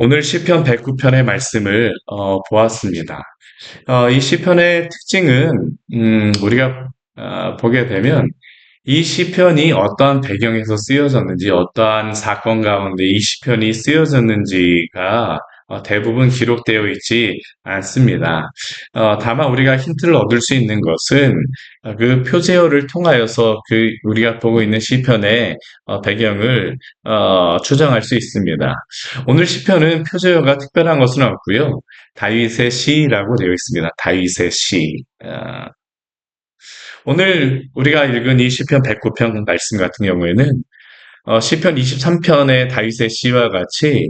오늘 시편 109편의 말씀을 어, 보았습니다. 어, 이 시편의 특징은 음, 우리가 어, 보게 되면 이 시편이 어떠한 배경에서 쓰여졌는지, 어떠한 사건 가운데 이 시편이 쓰여졌는지가 어, 대부분 기록되어 있지 않습니다. 어, 다만 우리가 힌트를 얻을 수 있는 것은 어, 그 표제어를 통하여서 그 우리가 보고 있는 시편의 어, 배경을 어, 추정할 수 있습니다. 오늘 시편은 표제어가 특별한 것은 없고요. 다윗의 시라고 되어 있습니다. 다윗의 시. 어, 오늘 우리가 읽은 이 시편 109편 말씀 같은 경우에는 어, 시편 23편의 다윗의 시와 같이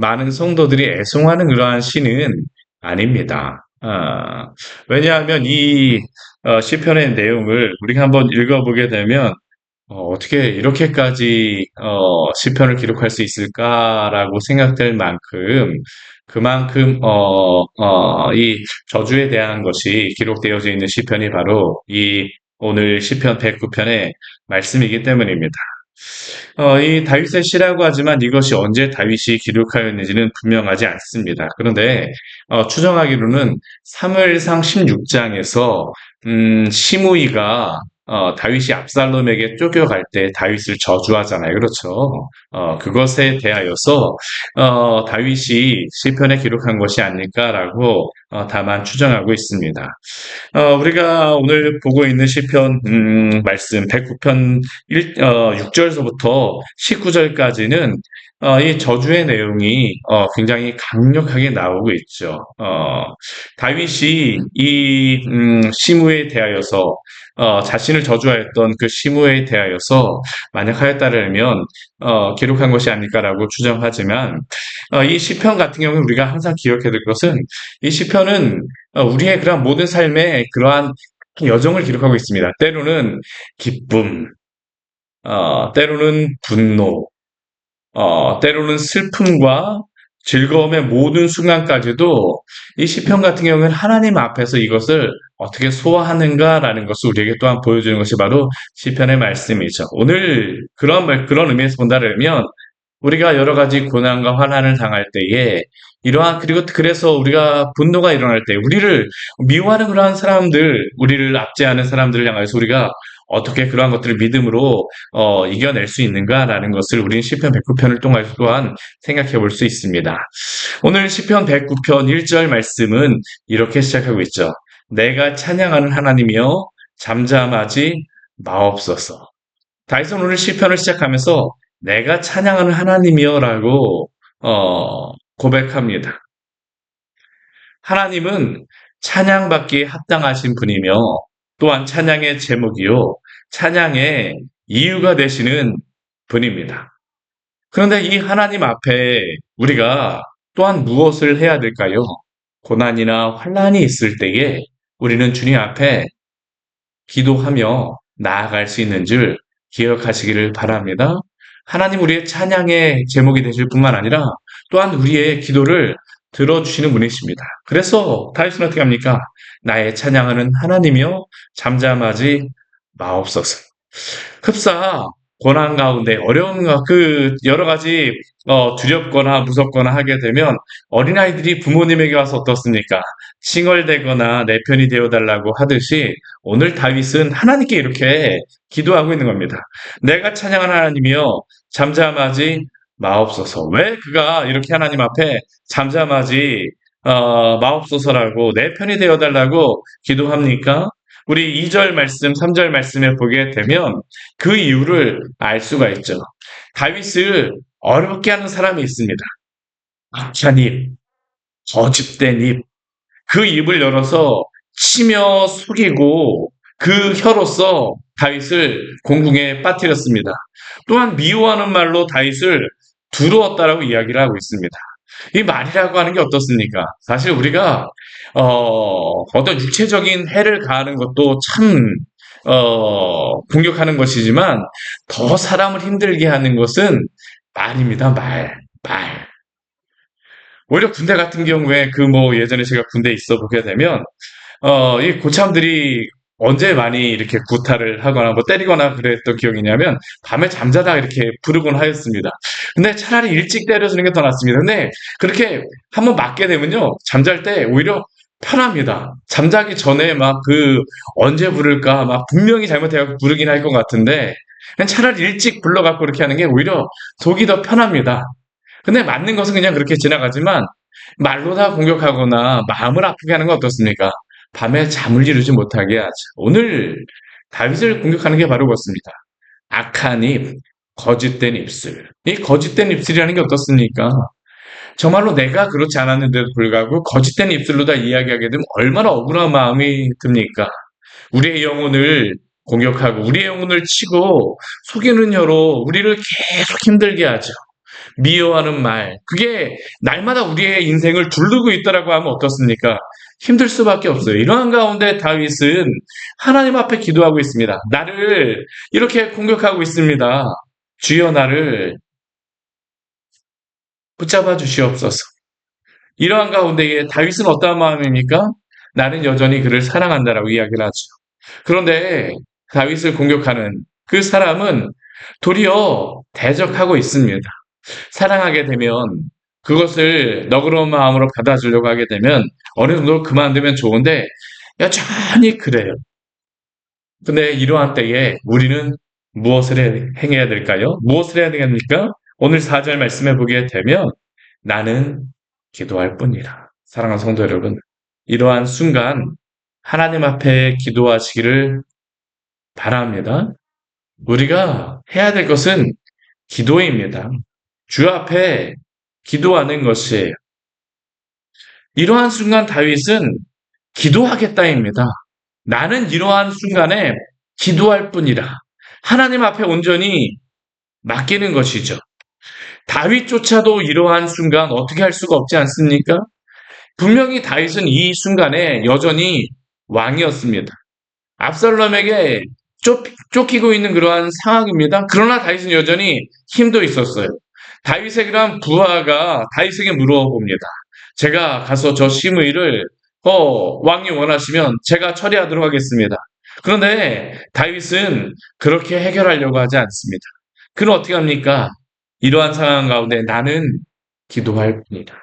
많은 성도들이 애송하는 그러한 시는 아닙니다. 아, 왜냐하면 이 어, 시편의 내용을 우리가 한번 읽어보게 되면 어, 떻게 이렇게까지 어, 시편을 기록할 수 있을까라고 생각될 만큼 그만큼 어, 어, 이 저주에 대한 것이 기록되어져 있는 시편이 바로 이 오늘 시편 109편의 말씀이기 때문입니다. 어, 이 다윗의 시라고 하지만 이것이 언제 다윗이 기록하였는지는 분명하지 않습니다. 그런데 어, 추정하기로는 사무엘상 16장에서 음, 시므이가 어, 다윗이 압살롬에게 쫓겨갈 때 다윗을 저주하잖아요. 그렇죠. 어, 그것에 대하여서 어, 다윗이 시편에 기록한 것이 아닐까라고 어, 다만 추정하고 있습니다. 어, 우리가 오늘 보고 있는 시편 음, 말씀 109편 1, 어, 6절서부터 19절까지는 어, 이 저주의 내용이 어, 굉장히 강력하게 나오고 있죠. 어, 다윗이 이 음, 시므에 대하여서 어, 자신을 저주하였던 그 시므에 대하여서 만약 하였다면 어, 기록한 것이 아닐까라고 추정하지만 어, 이 시편 같은 경우는 우리가 항상 기억해야 될 것은 이 시편은 어, 우리의 그런 모든 삶에 그러한 여정을 기록하고 있습니다. 때로는 기쁨, 어, 때로는 분노, 어, 때로는 슬픔과 즐거움의 모든 순간까지도 이 시편 같은 경우는 하나님 앞에서 이것을 어떻게 소화하는가라는 것을 우리에게 또한 보여주는 것이 바로 시편의 말씀이죠. 오늘 그런 말, 그런 의미에서 본다면 우리가 여러 가지 고난과 환난을 당할 때에 이러한 그리고 그래서 우리가 분노가 일어날 때 우리를 미워하는 그러한 사람들, 우리를 압제하는 사람들을 향해서 우리가 어떻게 그러한 것들을 믿음으로 어, 이겨낼 수 있는가라는 것을 우리는 시편 109편을 통해 또한 생각해 볼 수 있습니다. 오늘 시편 109편 1절 말씀은 이렇게 시작하고 있죠. 내가 찬양하는 하나님이여 잠잠하지 마옵소서. 다윗은 오늘 시편을 시작하면서 내가 찬양하는 하나님이여라고 어, 고백합니다. 하나님은 찬양받기에 합당하신 분이며 또한 찬양의 제목이요 찬양의 이유가 되시는 분입니다. 그런데 이 하나님 앞에 우리가 또한 무엇을 해야 될까요? 고난이나 환란이 있을 때에 우리는 주님 앞에 기도하며 나아갈 수 있는 줄 기억하시기를 바랍니다. 하나님 우리의 찬양의 제목이 되실 뿐만 아니라 또한 우리의 기도를 들어주시는 분이십니다. 그래서 다윗은 어떻게 합니까? 나의 찬양하는 하나님이여 잠잠하지 마옵소서. 흡사 고난 가운데 어려운 그 여러 가지 어, 두렵거나 무섭거나 하게 되면 어린아이들이 부모님에게 와서 어떻습니까? 칭얼대거나 내 편이 되어달라고 하듯이 오늘 다윗은 하나님께 이렇게 기도하고 있는 겁니다. 내가 찬양하는 하나님이여 잠잠하지 마옵소서. 왜 그가 이렇게 하나님 앞에 잠잠하지 어, 마옵소서라고 내 편이 되어 달라고 기도합니까? 우리 2절 말씀, 3절 말씀에 보게 되면 그 이유를 알 수가 있죠. 다윗을 어렵게 하는 사람이 있습니다. 악한 입, 거짓된 입, 그 입을 열어서 치며 속이고 그 혀로서 다윗을 공궁에 빠뜨렸습니다. 또한 미워하는 말로 다윗을 두루었다라고 이야기를 하고 있습니다. 이 말이라고 하는 게 어떻습니까? 사실 우리가 어, 어떤 육체적인 해를 가하는 것도 참 어, 공격하는 것이지만 더 사람을 힘들게 하는 것은 말입니다. 말, 말. 오히려 군대 같은 경우에 그 뭐 예전에 제가 군대에 있어 보게 되면 어, 이 고참들이 언제 많이 이렇게 구타를 하거나 뭐 때리거나 그랬던 기억이냐면 밤에 잠자다가 이렇게 부르곤 하였습니다. 근데 차라리 일찍 때려주는 게 더 낫습니다. 근데 그렇게 한번 맞게 되면요. 잠잘 때 오히려 편합니다. 잠자기 전에 막 그 언제 부를까 막 분명히 잘못해갖고 부르긴 할 것 같은데 차라리 일찍 불러갖고 이렇게 하는 게 오히려 속이 더 편합니다. 근데 맞는 것은 그냥 그렇게 지나가지만 말로 다 공격하거나 마음을 아프게 하는 건 어떻습니까? 밤에 잠을 이루지 못하게 하죠. 오늘 다윗을 공격하는 게 바로 그렇습니다. 악한 입, 거짓된 입술. 이 거짓된 입술이라는 게 어떻습니까? 정말로 내가 그렇지 않았는데도 불구하고 거짓된 입술로 다 이야기하게 되면 얼마나 억울한 마음이 듭니까? 우리의 영혼을 공격하고 우리의 영혼을 치고 속이는 혀로 우리를 계속 힘들게 하죠. 미워하는 말. 그게 날마다 우리의 인생을 두르고 있다라고 하면 어떻습니까? 힘들 수밖에 없어요. 이러한 가운데 다윗은 하나님 앞에 기도하고 있습니다. 나를 이렇게 공격하고 있습니다. 주여 나를 붙잡아 주시옵소서. 이러한 가운데에 다윗은 어떠한 마음입니까? 나는 여전히 그를 사랑한다라고 이야기를 하죠. 그런데 다윗을 공격하는 그 사람은 도리어 대적하고 있습니다. 사랑하게 되면 그것을 너그러운 마음으로 받아주려고 하게 되면 어느 정도 그만두면 좋은데 여전히 그래요. 근데 이러한 때에 우리는 무엇을 행해야 될까요? 무엇을 해야 되겠습니까? 오늘 4절 말씀해 보게 되면 나는 기도할 뿐이라. 사랑하는 성도 여러분, 이러한 순간 하나님 앞에 기도하시기를 바랍니다. 우리가 해야 될 것은 기도입니다. 주 앞에 기도하는 것이에요. 이러한 순간 다윗은 기도하겠다입니다. 나는 이러한 순간에 기도할 뿐이라. 하나님 앞에 온전히 맡기는 것이죠. 다윗조차도 이러한 순간 어떻게 할 수가 없지 않습니까? 분명히 다윗은 이 순간에 여전히 왕이었습니다. 압살롬에게 쫓, 쫓기고 있는 그러한 상황입니다. 그러나 다윗은 여전히 힘도 있었어요. 다윗의 그러한 부하가 다윗에게 물어봅니다. 제가 가서 저 시므이를 어, 왕이 원하시면 제가 처리하도록 하겠습니다. 그런데 다윗은 그렇게 해결하려고 하지 않습니다. 그는 어떻게 합니까? 이러한 상황 가운데 나는 기도할 뿐이다.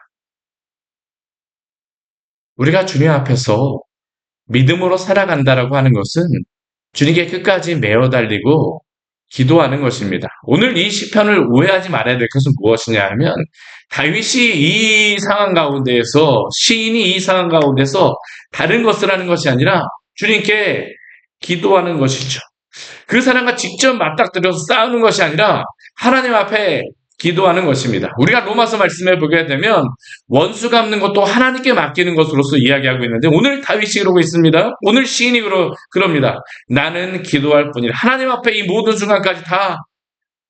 우리가 주님 앞에서 믿음으로 살아간다라고 하는 것은 주님께 끝까지 매어 달리고 기도하는 것입니다. 오늘 이 시편을 오해하지 말아야 될 것은 무엇이냐 하면 다윗이 이 상황 가운데에서 시인이 이 상황 가운데서 다른 것을 하는 것이 아니라 주님께 기도하는 것이죠. 그 사람과 직접 맞닥뜨려서 싸우는 것이 아니라 하나님 앞에 기도하는 것입니다. 우리가 로마서 말씀에 보게 되면 원수 갚는 것도 하나님께 맡기는 것으로서 이야기하고 있는데 오늘 다윗이 그러고 있습니다. 오늘 시인이 그러, 그럽니다. 나는 기도할 뿐이라 하나님 앞에 이 모든 순간까지 다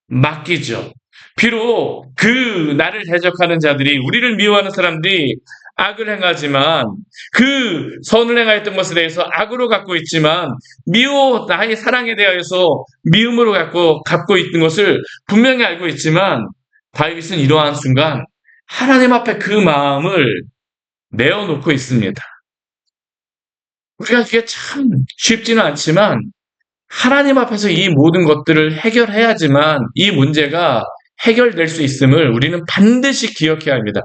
맡기죠. 비록 그 나를 대적하는 자들이 우리를 미워하는 사람들이 악을 행하지만 그 선을 행하였던 것에 대해서 악으로 갖고 있지만 미워 나의 사랑에 대하여서 미움으로 갖고 갖고 있는 것을 분명히 알고 있지만 다윗은 이러한 순간 하나님 앞에 그 마음을 내어놓고 있습니다. 우리가 그게 참 쉽지는 않지만 하나님 앞에서 이 모든 것들을 해결해야지만 이 문제가 해결될 수 있음을 우리는 반드시 기억해야 합니다.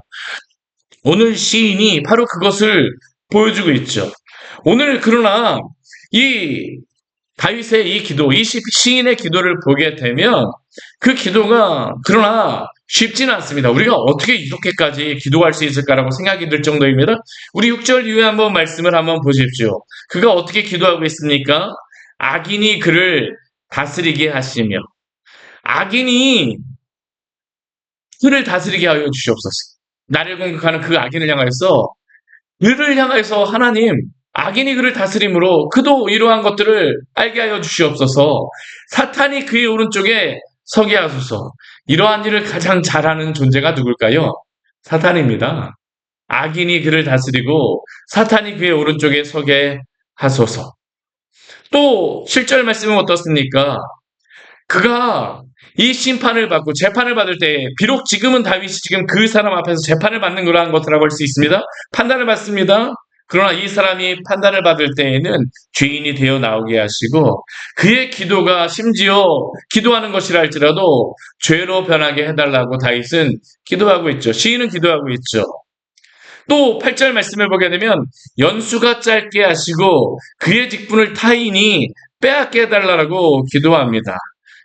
오늘 시인이 바로 그것을 보여주고 있죠. 오늘 그러나 이 다윗의 이 기도, 이 시인의 기도를 보게 되면 그 기도가 그러나 쉽지는 않습니다. 우리가 어떻게 이렇게까지 기도할 수 있을까라고 생각이 들 정도입니다. 우리 6절 이후에 한번 말씀을 한번 보십시오. 그가 어떻게 기도하고 있습니까? 악인이 그를 다스리게 하시며 악인이 그를 다스리게 하여 주시옵소서. 나를 공격하는 그 악인을 향하여서 그를 향하여서 하나님 악인이 그를 다스림으로 그도 이러한 것들을 알게 하여 주시옵소서. 사탄이 그의 오른쪽에 서게 하소서. 이러한 일을 가장 잘하는 존재가 누굴까요? 사탄입니다. 악인이 그를 다스리고 사탄이 그의 오른쪽에 서게 하소서. 또 7절 말씀은 어떻습니까? 그가 이 심판을 받고 재판을 받을 때 비록 지금은 다윗이 지금 그 사람 앞에서 재판을 받는 그러한 것이라고 할 수 있습니다. 판단을 받습니다. 그러나 이 사람이 판단을 받을 때에는 죄인이 되어 나오게 하시고 그의 기도가 심지어 기도하는 것이라 할지라도 죄로 변하게 해달라고 다윗은 기도하고 있죠. 시인은 기도하고 있죠. 또 8절 말씀을 보게 되면 연수가 짧게 하시고 그의 직분을 타인이 빼앗게 해달라고 기도합니다.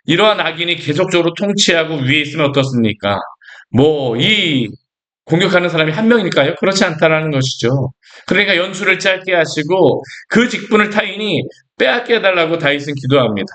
이러한 악인이 계속적으로 통치하고 위에 있으면 어떻습니까? 뭐 이 공격하는 사람이 한 명일까요? 그렇지 않다라는 것이죠. 그러니까 연수를 짧게 하시고 그 직분을 타인이 빼앗게 해달라고 다윗은 기도합니다.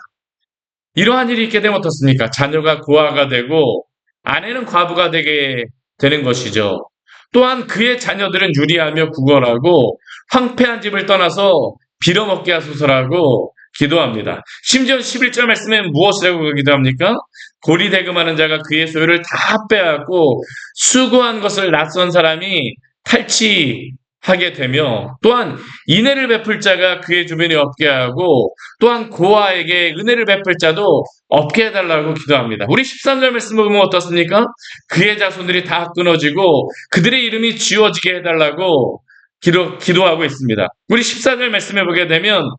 이러한 일이 있게 되면 어떻습니까? 자녀가 고아가 되고 아내는 과부가 되게 되는 것이죠. 또한 그의 자녀들은 유리하며 구걸하고 황폐한 집을 떠나서 빌어먹게 하소서라고 기도합니다. 심지어 11절 말씀에 무엇이라고 기도합니까? 고리 대금하는 자가 그의 소유를 다 빼앗고 수고한 것을 낯선 사람이 탈취 하게 되며 또한 인애를 베풀 자가 그의 주변에 없게 하고 또한 고아에게 은혜를 베풀 자도 없게 해달라고 기도합니다. 우리 13절 말씀 보면 어떻습니까? 그의 자손들이 다 끊어지고 그들의 이름이 지워지게 해달라고 기도, 기도하고 있습니다. 우리 14절 말씀해 보게 되면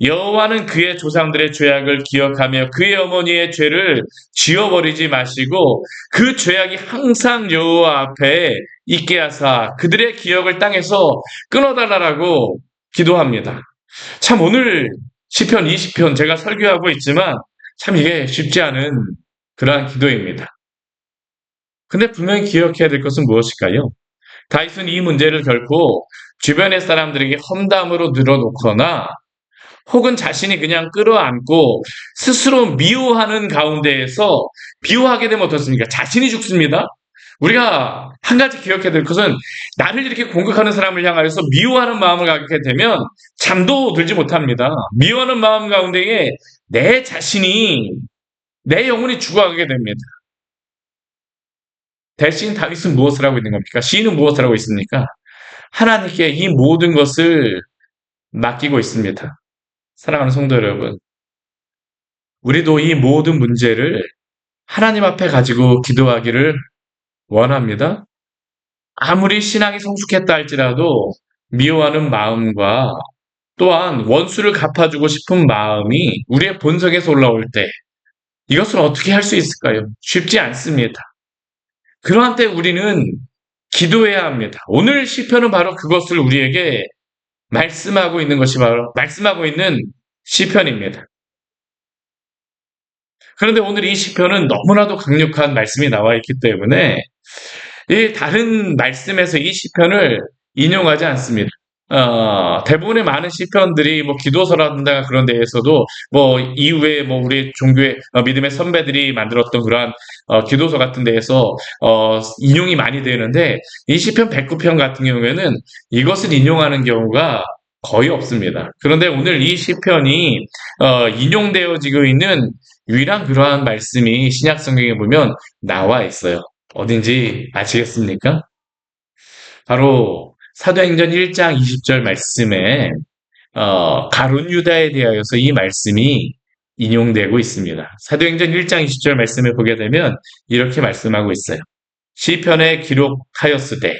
여호와는 그의 조상들의 죄악을 기억하며 그의 어머니의 죄를 지워버리지 마시고 그 죄악이 항상 여호와 앞에 있게 하사 그들의 기억을 땅에서 끊어달라고 기도합니다. 참 오늘 시편 20편 제가 설교하고 있지만 참 이게 쉽지 않은 그러한 기도입니다. 근데 분명히 기억해야 될 것은 무엇일까요? 다윗은 이 문제를 결코 주변의 사람들에게 험담으로 늘어놓거나 혹은 자신이 그냥 끌어안고 스스로 미워하는 가운데에서 미워하게 되면 어떻습니까? 자신이 죽습니다. 우리가 한 가지 기억해야 될 것은 나를 이렇게 공격하는 사람을 향하여서 미워하는 마음을 갖게 되면 잠도 들지 못합니다. 미워하는 마음 가운데에 내 자신이 내 영혼이 죽어가게 됩니다. 대신 다윗은 무엇을 하고 있는 겁니까? 시인은 무엇을 하고 있습니까? 하나님께 이 모든 것을 맡기고 있습니다. 사랑하는 성도 여러분, 우리도 이 모든 문제를 하나님 앞에 가지고 기도하기를 원합니다. 아무리 신앙이 성숙했다 할지라도 미워하는 마음과 또한 원수를 갚아주고 싶은 마음이 우리의 본성에서 올라올 때 이것을 어떻게 할 수 있을까요? 쉽지 않습니다. 그러한 때 우리는 기도해야 합니다. 오늘 시편은 바로 그것을 우리에게 말씀하고 있는 것이 바로 말씀하고 있는 시편입니다. 그런데 오늘 이 시편은 너무나도 강력한 말씀이 나와 있기 때문에 이 다른 말씀에서 이 시편을 인용하지 않습니다. 어, 대부분의 많은 시편들이 뭐 기도서라든가 그런 데에서도 뭐 이후에 뭐 우리 종교의 어, 믿음의 선배들이 만들었던 그러한 어, 기도서 같은 데에서 어, 인용이 많이 되는데 이 시편 109편 같은 경우에는 이것을 인용하는 경우가 거의 없습니다. 그런데 오늘 이 시편이 어, 인용되어지고 있는 유일한 그러한 말씀이 신약 성경에 보면 나와 있어요. 어딘지 아시겠습니까? 바로 사도행전 1장 20절 말씀에 어, 가룟 유다에 대하여서 이 말씀이 인용되고 있습니다. 사도행전 1장 20절 말씀을 보게 되면 이렇게 말씀하고 있어요. 시편에 기록하였으되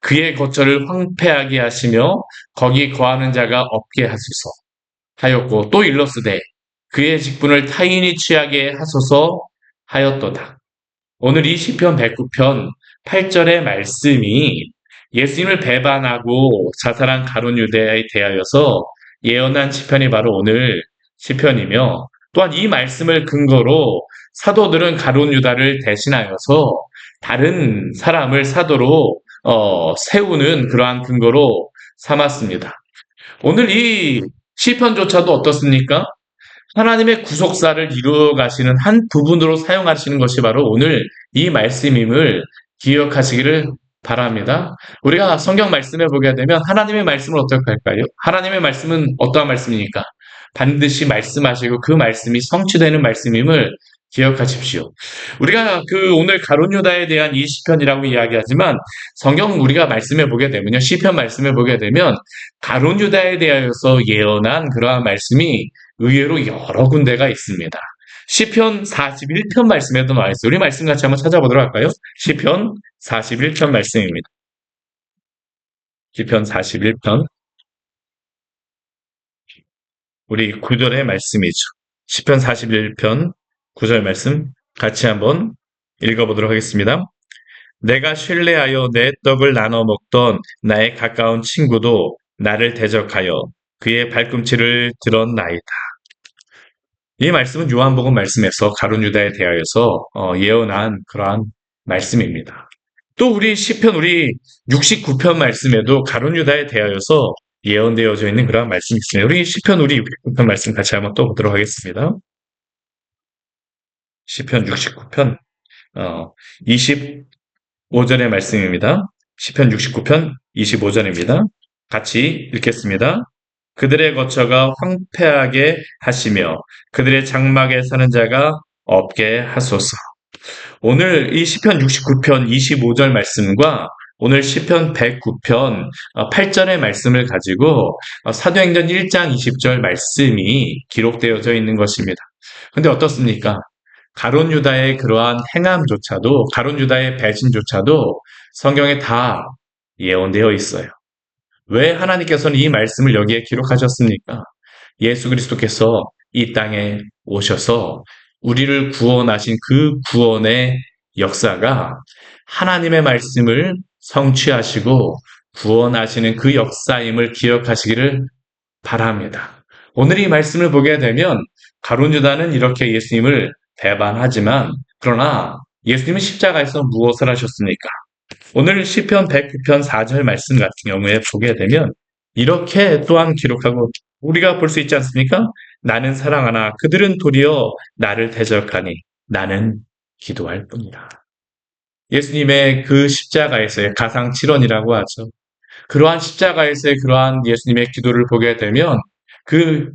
그의 거처를 황폐하게 하시며 거기 거하는 자가 없게 하소서 하였고 또 일렀으되 그의 직분을 타인이 취하게 하소서 하였도다. 오늘 이 시편 109편 8절의 말씀이 예수님을 배반하고 자살한 가론 유대에 대하여서 예언한 시편이 바로 오늘 시편이며 또한 이 말씀을 근거로 사도들은 가론 유다를 대신하여서 다른 사람을 사도로 어, 세우는 그러한 근거로 삼았습니다. 오늘 이 시편조차도 어떻습니까? 하나님의 구속사를 이루어 가시는 한 부분으로 사용하시는 것이 바로 오늘 이 말씀임을 기억하시기를 바랍니다. 우리가 성경 말씀을 보게 되면 하나님의 말씀을 어떻게 할까요? 하나님의 말씀은 어떠한 말씀입니까? 반드시 말씀하시고 그 말씀이 성취되는 말씀임을 기억하십시오. 우리가 그 오늘 가론유다에 대한 이 시편이라고 이야기하지만 성경 우리가 말씀해 보게 되면요. 시편 말씀해 보게 되면 가론유다에 대하여서 예언한 그러한 말씀이 의외로 여러 군데가 있습니다. 시편 41편 말씀에도 나와 있어요. 우리 말씀 같이 한번 찾아보도록 할까요? 시편 41편 말씀입니다. 시편 41편 우리 구절의 말씀이죠. 10편 41편 9절 말씀 같이 한번 읽어보도록 하겠습니다. 내가 신뢰하여 내 떡을 나눠 먹던 나의 가까운 친구도 나를 대적하여 그의 발꿈치를 들었나이다. 이 말씀은 요한복음 말씀에서 가룟 유다에 대하여서 어, 예언한 그러한 말씀입니다. 또 우리 시편 우리 69편 말씀에도 가룟 유다에 대하여서 예언되어져 있는 그러한 말씀이 있습니다. 우리 시편 우리 69편 말씀 같이 한번 또 보도록 하겠습니다. 시편 69편 어, 25절의 말씀입니다. 시편 69편 25절입니다. 같이 읽겠습니다. 그들의 거처가 황폐하게 하시며 그들의 장막에 사는 자가 없게 하소서. 오늘 이 시편 69편 25절 말씀과 오늘 시편 109편 8절의 말씀을 가지고 어, 사도행전 1장 20절 말씀이 기록되어져 있는 것입니다. 근데 어떻습니까? 가론 유다의 그러한 행함조차도 가론 유다의 배신조차도 성경에 다 예언되어 있어요. 왜 하나님께서는 이 말씀을 여기에 기록하셨습니까? 예수 그리스도께서 이 땅에 오셔서 우리를 구원하신 그 구원의 역사가 하나님의 말씀을 성취하시고 구원하시는 그 역사임을 기억하시기를 바랍니다. 오늘 이 말씀을 보게 되면 가론 유다는 이렇게 예수님을 배반하지만 그러나 예수님은 십자가에서 무엇을 하셨습니까? 오늘 시편 109편 4절 말씀 같은 경우에 보게 되면 이렇게 또한 기록하고 우리가 볼 수 있지 않습니까? 나는 사랑하나 그들은 도리어 나를 대적하니 나는 기도할 뿐이라. 예수님의 그 십자가에서의 가상 칠원이라고 하죠. 그러한 십자가에서의 그러한 예수님의 기도를 보게 되면 그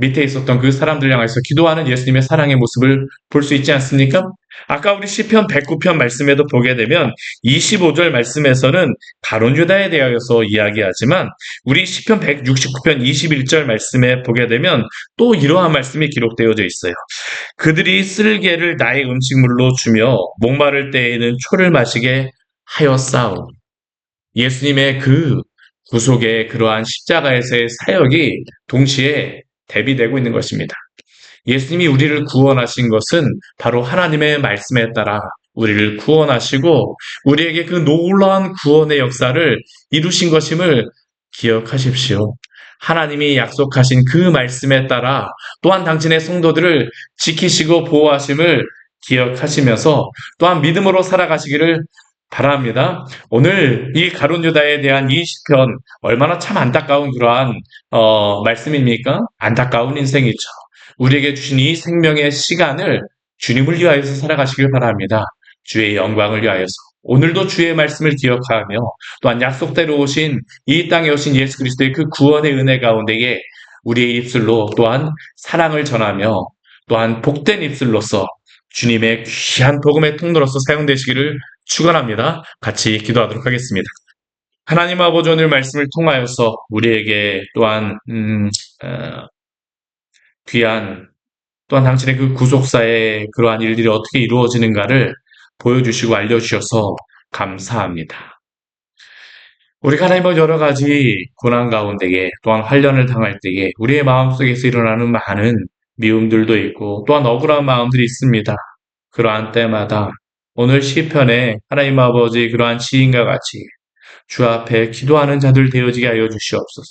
밑에 있었던 그 사람들 향해서 기도하는 예수님의 사랑의 모습을 볼 수 있지 않습니까? 아까 우리 시편 109편 말씀에도 보게 되면 25절 말씀에서는 가론 유다에 대하여서 이야기하지만 우리 시편 169편 21절 말씀에 보게 되면 또 이러한 말씀이 기록되어져 있어요. 그들이 쓸개를 나의 음식물로 주며 목마를 때에는 초를 마시게 하였사오. 예수님의 그 구속의 그러한 십자가에서의 사역이 동시에 대비되고 있는 것입니다. 예수님이 우리를 구원하신 것은 바로 하나님의 말씀에 따라 우리를 구원하시고 우리에게 그 놀라운 구원의 역사를 이루신 것임을 기억하십시오. 하나님이 약속하신 그 말씀에 따라 또한 당신의 성도들을 지키시고 보호하심을 기억하시면서 또한 믿음으로 살아가시기를 바랍니다. 오늘 이 가론 유다에 대한 이 시편 얼마나 참 안타까운 그러한 어, 말씀입니까? 안타까운 인생이죠. 우리에게 주신 이 생명의 시간을 주님을 위하여서 살아가시길 바랍니다. 주의 영광을 위하여서. 오늘도 주의 말씀을 기억하며 또한 약속대로 오신 이 땅에 오신 예수 그리스도의 그 구원의 은혜 가운데에 우리의 입술로 또한 사랑을 전하며 또한 복된 입술로서 주님의 귀한 복음의 통로로서 사용되시기를 축원합니다. 같이 기도하도록 하겠습니다. 하나님 아버지 오늘 말씀을 통하여서 우리에게 또한 음, 어, 귀한 또한 당신의 그 구속사의 그러한 일들이 어떻게 이루어지는가를 보여주시고 알려주셔서 감사합니다. 우리가 하나님 아 여러 가지 고난 가운데에 또한 환련을 당할 때에 우리의 마음속에서 일어나는 많은 미움들도 있고 또한 억울한 마음들이 있습니다. 그러한 때마다 오늘 시편에 하나님 아버지 그러한 지인과 같이 주 앞에 기도하는 자들 되어지게 하여 주시옵소서.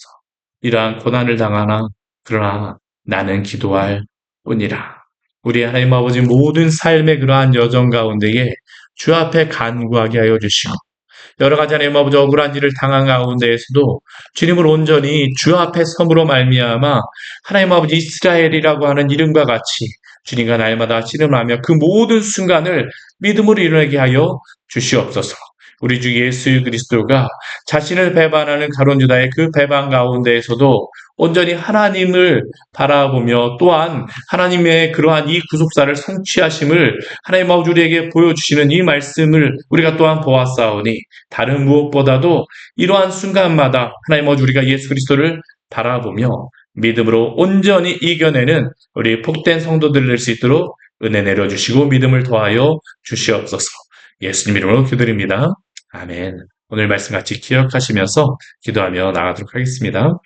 이러한 고난을 당하나 그러나 나는 기도할 뿐이라. 우리 하나님 아버지 모든 삶의 그러한 여정 가운데에 주 앞에 간구하게 하여 주시고 여러 가지 하나님 아버지 억울한 일을 당한 가운데에서도 주님을 온전히 주 앞에 섬으로 말미암아 하나님 아버지 이스라엘이라고 하는 이름과 같이 주님과 날마다 씨름하며 그 모든 순간을 믿음으로 이루게 하여 주시옵소서. 우리 주 예수 그리스도가 자신을 배반하는 가론 유다의 그 배반 가운데에서도 온전히 하나님을 바라보며 또한 하나님의 그러한 이 구속사를 성취하심을 하나님 아버지 우리에게 보여주시는 이 말씀을 우리가 또한 보았사오니 다른 무엇보다도 이러한 순간마다 하나님 아버지 우리가 예수 그리스도를 바라보며 믿음으로 온전히 이겨내는 우리 복된 성도들 될 수 있도록 은혜 내려주시고 믿음을 더하여 주시옵소서. 예수님 이름으로 기도드립니다. 아멘. 오늘 말씀 같이 기억하시면서 기도하며 나가도록 하겠습니다.